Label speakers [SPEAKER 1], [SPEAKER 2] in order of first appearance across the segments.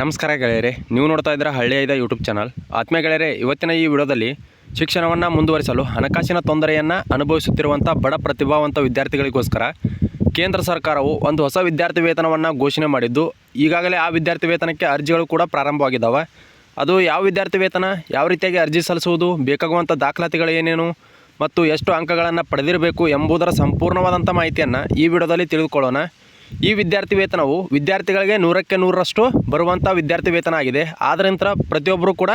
[SPEAKER 1] ನಮಸ್ಕಾರ ಗೆಳೆಯರೆ, ನೀವು ನೋಡ್ತಾ ಇದ್ದೀರಾ ಇದೆ ಯೂಟ್ಯೂಬ್ ಚಾನಲ್ ಆತ್ಮೀಯ ಗೆಳೆಯರೆ, ಇವತ್ತಿನ ಈ ವಿಡಿಯೋದಲ್ಲಿ ಶಿಕ್ಷಣವನ್ನು ಮುಂದುವರಿಸಲು, ಹಣಕಾಸಿನ ತೊಂದರೆಯನ್ನು ಅನುಭವಿಸುತ್ತಿರುವಂಥ ಬಡ ಪ್ರತಿಭಾವಂತ ವಿದ್ಯಾರ್ಥಿಗಳಿಗೋಸ್ಕರ ಕೇಂದ್ರ ಸರ್ಕಾರವು ಒಂದು ಹೊಸ ವಿದ್ಯಾರ್ಥಿ ವೇತನವನ್ನು ಘೋಷಣೆ ಮಾಡಿದ್ದು, ಈಗಾಗಲೇ ಆ ವಿದ್ಯಾರ್ಥಿ ವೇತನಕ್ಕೆ ಅರ್ಜಿಗಳು ಕೂಡ ಪ್ರಾರಂಭವಾಗಿದ್ದಾವೆ ಅದು ಯಾವ ವಿದ್ಯಾರ್ಥಿ ವೇತನ, ಯಾವ ರೀತಿಯಾಗಿ ಅರ್ಜಿ ಸಲ್ಲಿಸುವುದು ಬೇಕಾಗುವಂಥ ದಾಖಲಾತಿಗಳು ಏನೇನು, ಮತ್ತು ಎಷ್ಟು ಅಂಕಗಳನ್ನು ಪಡೆದಿರಬೇಕು ಎಂಬುದರ ಸಂಪೂರ್ಣವಾದಂಥ ಮಾಹಿತಿಯನ್ನು ಈ ವಿಡಿಯೋದಲ್ಲಿ ತಿಳಿದುಕೊಳ್ಳೋಣ. ಈ ವಿದ್ಯಾರ್ಥಿ ವೇತನವು ವಿದ್ಯಾರ್ಥಿಗಳಿಗೆ ನೂರಕ್ಕೆ ನೂರರಷ್ಟು ಬರುವಂಥ ವಿದ್ಯಾರ್ಥಿ ವೇತನ ಆಗಿದೆ. ಆದ್ದರಿಂದ ಪ್ರತಿಯೊಬ್ಬರು ಕೂಡ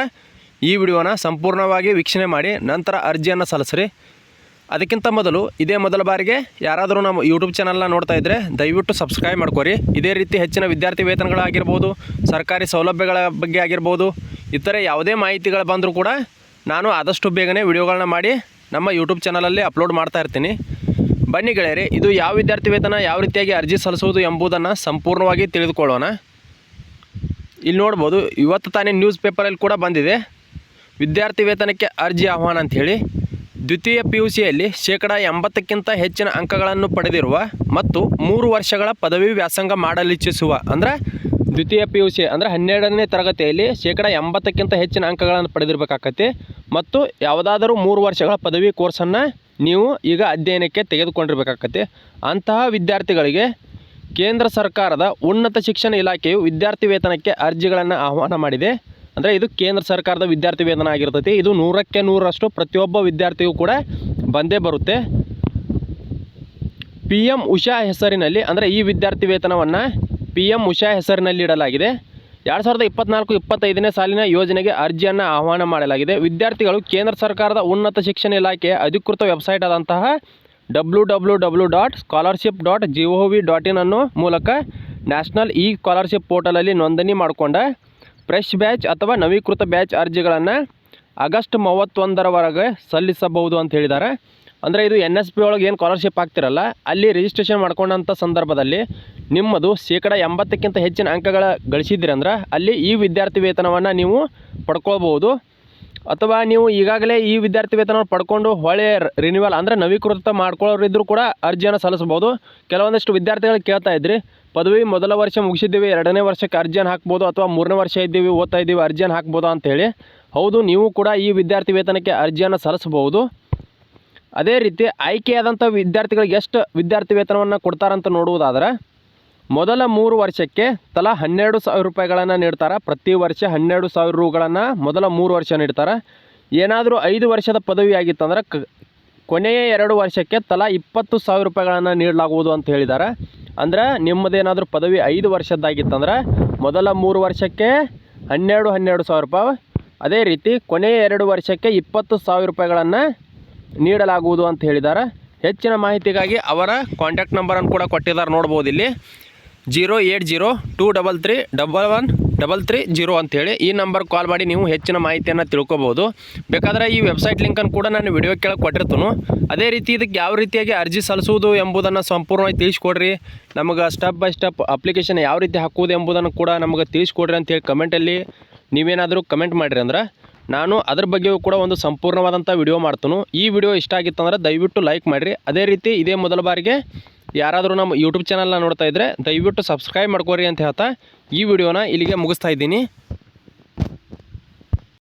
[SPEAKER 1] ಈ ವಿಡಿಯೋನ ಸಂಪೂರ್ಣವಾಗಿ ವೀಕ್ಷಣೆ ಮಾಡಿ, ನಂತರ ಅರ್ಜಿಯನ್ನು ಸಲ್ಲಿಸ್ರಿ. ಅದಕ್ಕಿಂತ ಮೊದಲು ಇದೇ ಮೊದಲ ಬಾರಿಗೆ ಯಾರಾದರೂ ನಮ್ಮ ಯೂಟ್ಯೂಬ್ ಚಾನಲ್ನ ನೋಡ್ತಾ ಇದ್ದರೆ ದಯವಿಟ್ಟು ಸಬ್ಸ್ಕ್ರೈಬ್ ಮಾಡ್ಕೊರಿ. ಇದೇ ರೀತಿ ಹೆಚ್ಚಿನ ವಿದ್ಯಾರ್ಥಿ ವೇತನಗಳಾಗಿರ್ಬೋದು, ಸರ್ಕಾರಿ ಸೌಲಭ್ಯಗಳ ಬಗ್ಗೆ ಆಗಿರ್ಬೋದು, ಇತರೆ ಯಾವುದೇ ಮಾಹಿತಿಗಳು ಬಂದರೂ ಕೂಡ ನಾನು ಆದಷ್ಟು ಬೇಗನೆ ವಿಡಿಯೋಗಳನ್ನ ಮಾಡಿ ನಮ್ಮ ಯೂಟ್ಯೂಬ್ ಚಾನಲಲ್ಲಿ ಅಪ್ಲೋಡ್ ಮಾಡ್ತಾ ಇರ್ತೀನಿ. ಬನ್ನಿ ಗೆಳೆಯರೆ, ಇದು ಯಾವ ವಿದ್ಯಾರ್ಥಿ ವೇತನ ಯಾವ ರೀತಿಯಾಗಿ ಅರ್ಜಿ ಸಲ್ಲಿಸುವುದು ಎಂಬುದನ್ನು ಸಂಪೂರ್ಣವಾಗಿ ತಿಳಿದುಕೊಳ್ಳೋಣ. ಇಲ್ಲಿ ನೋಡ್ಬೋದು, ಇವತ್ತು ತಾನೇ ನ್ಯೂಸ್ ಪೇಪರಲ್ಲಿ ಕೂಡ ಬಂದಿದೆ. ವಿದ್ಯಾರ್ಥಿ ವೇತನಕ್ಕೆ ಅರ್ಜಿ ಆಹ್ವಾನ ಅಂಥೇಳಿ. ದ್ವಿತೀಯ ಪಿ ಯು ಸಿಯಲ್ಲಿ ಶೇಕಡ ಎಂಬತ್ತಕ್ಕಿಂತ ಹೆಚ್ಚಿನ ಅಂಕಗಳನ್ನು ಪಡೆದಿರುವ ಮತ್ತು ಮೂರು ವರ್ಷಗಳ ಪದವಿ ವ್ಯಾಸಂಗ ಮಾಡಲಿಚ್ಛಿಸುವ, ಅಂದರೆ ದ್ವಿತೀಯ ಪಿ ಯು ಸಿ ಅಂದರೆ ಹನ್ನೆರಡನೇ ತರಗತಿಯಲ್ಲಿ ಶೇಕಡ ಎಂಬತ್ತಕ್ಕಿಂತ ಹೆಚ್ಚಿನ ಅಂಕಗಳನ್ನು ಪಡೆದಿರಬೇಕಾಗತ್ತೆ ಮತ್ತು ಯಾವುದಾದರೂ ಮೂರು ವರ್ಷಗಳ ಪದವಿ ಕೋರ್ಸನ್ನು ನೀವು ಈಗ ಅಧ್ಯಯನಕ್ಕೆ ತೆಗೆದುಕೊಂಡಿರಬೇಕಾಗತ್ತೆ. ಅಂತಹ ವಿದ್ಯಾರ್ಥಿಗಳಿಗೆ ಕೇಂದ್ರ ಸರ್ಕಾರದ ಉನ್ನತ ಶಿಕ್ಷಣ ಇಲಾಖೆಯು ವಿದ್ಯಾರ್ಥಿ ವೇತನಕ್ಕೆ ಅರ್ಜಿಗಳನ್ನು ಆಹ್ವಾನ ಮಾಡಿದೆ. ಅಂದರೆ ಇದು ಕೇಂದ್ರ ಸರ್ಕಾರದ ವಿದ್ಯಾರ್ಥಿ ವೇತನ ಆಗಿರ್ತೈತಿ. ಇದು ನೂರಕ್ಕೆ ನೂರರಷ್ಟು ಪ್ರತಿಯೊಬ್ಬ ವಿದ್ಯಾರ್ಥಿಗೂ ಕೂಡ ಬಂದೇ ಬರುತ್ತೆ. ಪಿ ಎಂ ಉಷಾ ಹೆಸರಿನಲ್ಲಿ, ಅಂದರೆ ಈ ವಿದ್ಯಾರ್ಥಿ ವೇತನವನ್ನು ಪಿ ಎಂ ಉಷಾ ಹೆಸರಿನಲ್ಲಿ ಇಡಲಾಗಿದೆ. ಎರಡು ಸಾವಿರದ ಇಪ್ಪತ್ನಾಲ್ಕು ಇಪ್ಪತ್ತೈದನೇ ಸಾಲಿನ ಯೋಜನೆಗೆ ಅರ್ಜಿಯನ್ನು ಆಹ್ವಾನ ಮಾಡಲಾಗಿದೆ. ವಿದ್ಯಾರ್ಥಿಗಳು ಕೇಂದ್ರ ಸರ್ಕಾರದ ಉನ್ನತ ಶಿಕ್ಷಣ ಇಲಾಖೆಯ ಅಧಿಕೃತ ವೆಬ್ಸೈಟ್ ಆದಂತಹ W W W dot scholarship dot G O V dot in ಅನ್ನೋ ಮೂಲಕ ನ್ಯಾಷನಲ್ ಇ ಸ್ಕಾಲರ್ಶಿಪ್ ಪೋರ್ಟಲಲ್ಲಿ ನೋಂದಣಿ ಮಾಡಿಕೊಂಡ ಫ್ರೆಶ್ ಬ್ಯಾಚ್ ಅಥವಾ ನವೀಕೃತ ಬ್ಯಾಚ್ ಅರ್ಜಿಗಳನ್ನು ಆಗಸ್ಟ್ ಮೂವತ್ತೊಂದರವರೆಗೆ ಸಲ್ಲಿಸಬಹುದು ಅಂತ ಹೇಳಿದ್ದಾರೆ. ಅಂದರೆ ಇದು ಎನ್ ಎಸ್ ಪಿ ಒಳಗೆ ಏನು ಸ್ಕಾಲರ್ಶಿಪ್ ಆಗ್ತಿರಲ್ಲ ಅಲ್ಲಿ ರಿಜಿಸ್ಟ್ರೇಷನ್ ಮಾಡ್ಕೊಂಡಂಥ ಸಂದರ್ಭದಲ್ಲಿ ನಿಮ್ಮದು ಶೇಕಡ ಎಂಬತ್ತಕ್ಕಿಂತ ಹೆಚ್ಚಿನ ಅಂಕಗಳ ಗಳಿಸಿದ್ದೀರಿ ಅಂದ್ರೆ ಅಲ್ಲಿ ಈ ವಿದ್ಯಾರ್ಥಿ ವೇತನವನ್ನು ನೀವು ಪಡ್ಕೊಳ್ಬೋದು ಅಥವಾ ನೀವು ಈಗಾಗಲೇ ಈ ವಿದ್ಯಾರ್ಥಿ ವೇತನವನ್ನು ಪಡ್ಕೊಂಡು ಹೊಳೆ ರಿನ್ಯೂವಲ್ ಅಂದರೆ ನವೀಕೃತ ಮಾಡ್ಕೊಳ್ಳೋರಿದ್ದರೂ ಕೂಡ ಅರ್ಜಿಯನ್ನು ಸಲ್ಲಿಸ್ಬೋದು ಕೆಲವೊಂದಷ್ಟು ವಿದ್ಯಾರ್ಥಿಗಳು ಕೇಳ್ತಾ ಇದ್ರಿ, ಪದವಿ ಮೊದಲ ವರ್ಷ ಮುಗಿಸಿದ್ದೀವಿ, ಎರಡನೇ ವರ್ಷಕ್ಕೆ ಅರ್ಜಿಯನ್ನು ಹಾಕ್ಬೋದು, ಅಥವಾ ಮೂರನೇ ವರ್ಷ ಇದ್ದೀವಿ, ಓದ್ತಾ ಇದ್ದೀವಿ, ಅರ್ಜಿಯನ್ನು ಹಾಕ್ಬೋದು ಅಂತೇಳಿ. ಹೌದು, ನೀವು ಕೂಡ ಈ ವಿದ್ಯಾರ್ಥಿ ವೇತನಕ್ಕೆ ಅರ್ಜಿಯನ್ನು ಸಲ್ಲಿಸ್ಬೋದು ಅದೇ ರೀತಿ ಆಯ್ಕೆಯಾದಂಥ ವಿದ್ಯಾರ್ಥಿಗಳಿಗೆ ಎಷ್ಟು ವಿದ್ಯಾರ್ಥಿ ವೇತನವನ್ನು ಕೊಡ್ತಾರಂತ ನೋಡುವುದಾದ್ರೆ, ಮೊದಲ ಮೂರು ವರ್ಷಕ್ಕೆ ತಲಾ ಹನ್ನೆರಡು ಸಾವಿರ ರೂಪಾಯಿಗಳನ್ನು ನೀಡ್ತಾರೆ. ಪ್ರತಿ ವರ್ಷ ಹನ್ನೆರಡು ಸಾವಿರ ರೂಗಳನ್ನು ಮೊದಲ ಮೂರು ವರ್ಷ ನೀಡ್ತಾರೆ. ಏನಾದರೂ ಐದು ವರ್ಷದ ಪದವಿ ಆಗಿತ್ತಂದ್ರೆ ಕ, ಕೊನೆಯ ಎರಡು ವರ್ಷಕ್ಕೆ ತಲಾ ಇಪ್ಪತ್ತು ಸಾವಿರ ರೂಪಾಯಿಗಳನ್ನು ನೀಡಲಾಗುವುದು ಅಂತ ಹೇಳಿದ್ದಾರೆ ಅಂದ್ರೆ ನಿಮ್ಮದೇನಾದರೂ ಪದವಿ ಐದು ವರ್ಷದ್ದಾಗಿತ್ತಂದ್ರೆ, ಮೊದಲ ಮೂರು ವರ್ಷಕ್ಕೆ ಹನ್ನೆರಡು ಹನ್ನೆರಡು ಸಾವಿರ ರೂಪಾಯಿ. ಅದೇ ರೀತಿ ಕೊನೆಯ ಎರಡು ವರ್ಷಕ್ಕೆ ಇಪ್ಪತ್ತು ಸಾವಿರ ರೂಪಾಯಿಗಳನ್ನು ನೀಡಲಾಗುವುದು ಅಂತ ಹೇಳಿದ್ದಾರೆ. ಹೆಚ್ಚಿನ ಮಾಹಿತಿಗಾಗಿ ಅವರ ಕಾಂಟ್ಯಾಕ್ಟ್ ನಂಬರನ್ನು ಕೂಡ ಕೊಟ್ಟಿದ್ದಾರೆ ನೋಡ್ಬೋದು ಇಲ್ಲಿ. Zero eight zero two double three double one double three zero ಅಂಥೇಳಿ ಈ ನಂಬರ್ ಕಾಲ್ ಮಾಡಿ ನೀವು ಹೆಚ್ಚಿನ ಮಾಹಿತಿಯನ್ನು ತಿಳ್ಕೊಬೋದು. ಬೇಕಾದರೆ ಈ ವೆಬ್ಸೈಟ್ ಲಿಂಕನ್ನು ಕೂಡ ನಾನು ವಿಡಿಯೋ ಕೆಳಗೆ ಕೊಟ್ಟಿರ್ತನು. ಅದೇ ರೀತಿ ಇದಕ್ಕೆ ಯಾವ ರೀತಿಯಾಗಿ ಅರ್ಜಿ ಸಲ್ಲಿಸುವುದು ಎಂಬುದನ್ನು ಸಂಪೂರ್ಣವಾಗಿ ತಿಳಿಸ್ಕೊಡ್ರಿ. ನಮಗೆ ಸ್ಟೆಪ್ ಬೈ ಸ್ಟೆಪ್ ಅಪ್ಲಿಕೇಶನ್ ಯಾವ ರೀತಿ ಹಾಕುವುದು ಎಂಬುದನ್ನು ಕೂಡ ನಮಗೆ ತಿಳಿಸ್ಕೊಡ್ರಿ ಅಂತೇಳಿ ಕಮೆಂಟಲ್ಲಿ ನೀವೇನಾದರೂ ಕಮೆಂಟ್ ಮಾಡಿರಿ ಅಂದ್ರೆ ನಾನು ಅದ್ರ ಬಗ್ಗೆಯೂ ಕೂಡ ಒಂದು ಸಂಪೂರ್ಣವಾದಂಥ ವಿಡಿಯೋ ಮಾಡ್ತನು. ಈ ವಿಡಿಯೋ ಇಷ್ಟ ಆಗಿತ್ತಂದ್ರೆ ದಯವಿಟ್ಟು ಲೈಕ್ ಮಾಡಿರಿ. ಅದೇ ರೀತಿ ಇದೇ ಮೊದಲ ಬಾರಿಗೆ ಯಾರಾದರೂ ನಮ್ಮ ಯೂಟ್ಯೂಬ್ ಚಾನಲ್ನ ನೋಡ್ತಾ ಇದ್ದರೆ ದಯವಿಟ್ಟು ಸಬ್ಸ್ಕ್ರೈಬ್ ಮಾಡ್ಕೋರಿ ಅಂತ ಹೇಳ್ತಾ ಈ ವಿಡಿಯೋನ ಇಲ್ಲಿಗೆ ಮುಗಿಸ್ತಾ ಇದ್ದೀನಿ.